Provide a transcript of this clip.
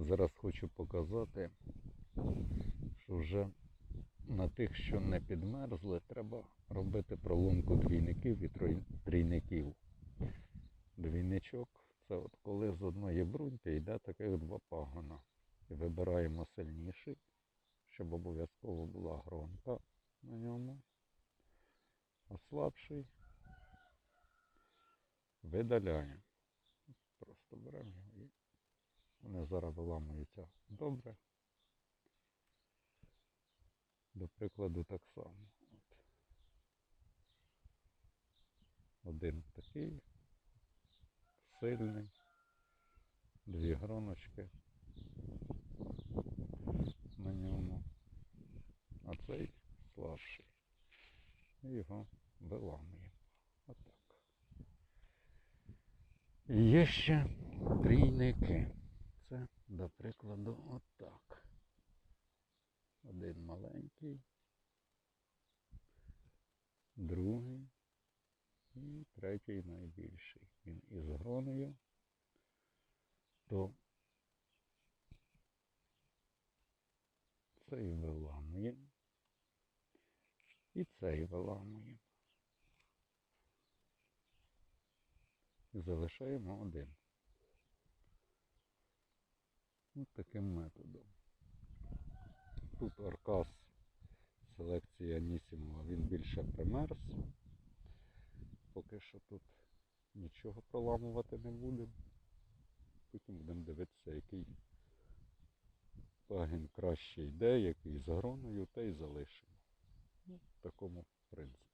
Зараз хочу показати, що вже на тих, що не підмерзли, треба робити проломку двійників і трійників. Двійничок це от коли з одної бруньки йде таких два пагона. І вибираємо сильніший, щоб обов'язково була гронка на ньому. А слабший видаляємо. Просто беремо його і вони зараз виламуються добре. До прикладу, так само. От. Один такий сильний, дві гроночки на ньому, а цей слабший. І його виламуємо. Отак. Є ще трійники. Це, до прикладу, отак. Один маленький, другий і третій найбільший. Він із гроною, то цей виламуємо і цей виламуємо. І залишаємо один. Ось таким методом. Тут аркас селекції Анісімова, він більше примерз. Поки що тут нічого проламувати не будемо. Потім будемо дивитися, який пагін краще йде, який з гроною, та й залишимо. В такому принципі.